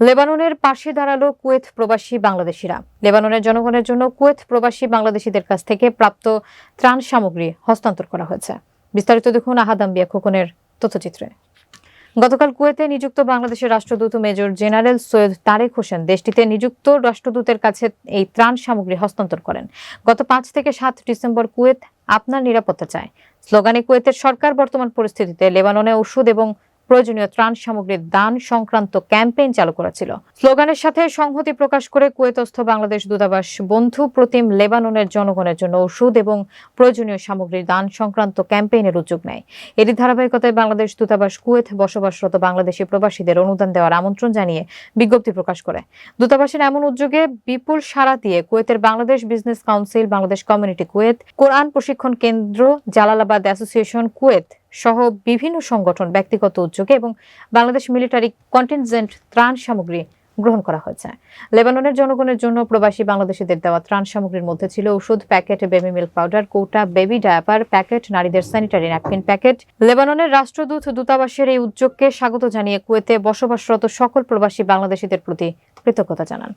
লেবাননের পাশে দাঁড়াল কুয়েত প্রবাসী বাংলাদেশিরা। লেবাননের জনগণের জন্য কুয়েত প্রবাসী বাংলাদেশিদের কাছ থেকে প্রাপ্ত ত্রাণ সামগ্রী হস্তান্তর করা হয়েছে। বিস্তারিত দেখুন আহাদাম্বিয়া খোকনের তথ্যচিত্রে। গতকাল কুয়েতে নিযুক্ত বাংলাদেশের রাষ্ট্রদূত মেজর জেনারেল সৈয়দ তারেক হোসেন দেশটিতে নিযুক্ত রাষ্ট্রদূতের কাছে এই ত্রাণ সামগ্রী হস্তান্তর করেন। গত পাঁচ থেকে সাত ডিসেম্বর কুয়েত আপনার নিরাপত্তা চায়। স্লোগানে কুয়েতের সরকার বর্তমান পরিস্থিতিতে লেবাননে ওষুধ এবং প্রয়োজনীয় ত্রাণ সামগ্রীর দান সংক্রান্ত ক্যাম্পেইন চালু করেছিল। স্লোগানের সাথে সংহতি প্রকাশ করে কুয়েতস্থ বাংলাদেশ দূতাবাস বন্ধু প্রতিম লেবাননের জনগণের জন্য ওষুধ এবং প্রয়োজনীয় সামগ্রীর দান সংক্রান্ত ক্যাম্পেইনের উদ্যোগ নেয়। এরই ধারাবাহিকতায় বাংলাদেশ দূতাবাস কুয়েত বসবাসরত বাংলাদেশি প্রবাসীদের অনুদান দেওয়ার আমন্ত্রণ জানিয়ে বিজ্ঞপ্তি প্রকাশ করে। দূতাবাসের এমন উদ্যোগে বিপুল সাড়া দিয়ে কুয়েতের Bangladesh business council, Bangladesh community Kuwait, কোরআন প্রশিক্ষণ কেন্দ্র, জালালাবাদ অ্যাসোসিয়েশন কুয়েত সহ বিভিন্ন সংগঠন, ব্যক্তিগত উদ্যোগে এবং বাংলাদেশ মিলিটারি কন্টিনজেন্ট ত্রাণ সামগ্রী গ্রহণ করা হয়েছে। লেবাননের জনগণের জন্য প্রবাসী বাংলাদেশিদের দেওয়া ত্রাণ সামগ্রীর মধ্যে ছিল ওষুধ প্যাকেট, বেবি মিল্ক পাউডার, কৌটা, বেবি ডায়াপার প্যাকেট, নারীদের স্যানিটারি ন্যাপকিন প্যাকেট। লেবাননের রাষ্ট্রদূত দূতাবাসের এই উদ্যোগকে স্বাগত জানিয়ে কুয়েতে বসবাসরত সকল প্রবাসী বাংলাদেশিদের প্রতি কৃতজ্ঞতা জানান।